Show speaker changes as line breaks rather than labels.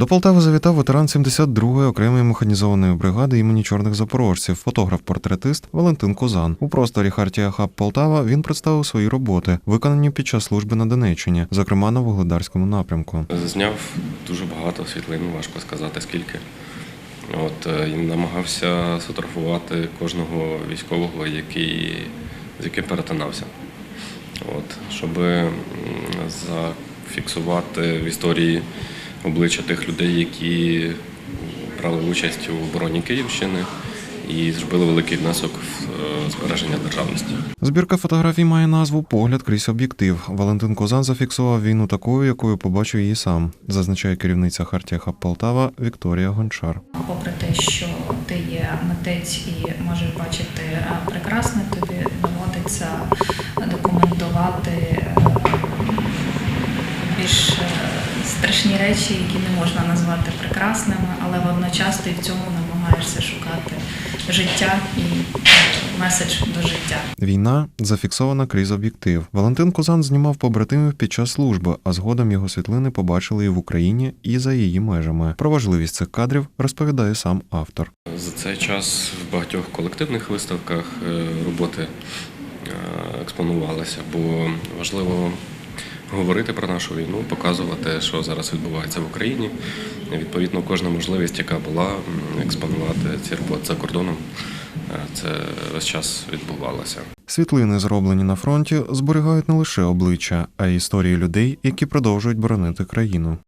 До Полтави завітав ветеран 72-ї окремої механізованої бригади імені чорних запорожців, фотограф-портретист Валентин Козан. У просторі Хартія Хаб Полтава він представив свої роботи, виконані під час служби на Донеччині, зокрема на Вугледарському напрямку.
Зняв дуже багато світлин, важко сказати скільки. От, е, і намагався сфотографувати кожного військового, який, з яким перетинався. От, щоб зафіксувати в історії обличчя тих людей, які брали участь у обороні Київщини і зробили великий внесок в е, збереження державності.
Збірка фотографій має назву Погляд крізь об'єктив. Валентин Козан зафіксував війну такою, якою побачив її сам, зазначає керівниця Хартія Хаб Полтава Вікторія Гончар.
Попри те, що ти є митець і можеш бачити е, прекрасне, тобі доводиться документувати е, більш е, страшні речі, які не можна назвати прекрасними, але водночас ти в цьому намагаєшся шукати життя і е, меседж до життя.
Війна зафіксована крізь об'єктив. Валентин Козан знімав побратимів під час служби, а згодом його світлини побачили і в Україні, і за її межами. Про важливість цих кадрів розповідає сам автор.
За цей час в багатьох колективних виставках е, роботи е, експонувалися, бо важливо говорити про нашу війну, показувати, що зараз відбувається в Україні. Відповідно, кожна можливість, яка була, експонувати ці роботи за кордоном, е, це весь час відбувалося.
Світлини, зроблені на фронті, зберігають не лише обличчя, а й історії людей, які продовжують боронити країну.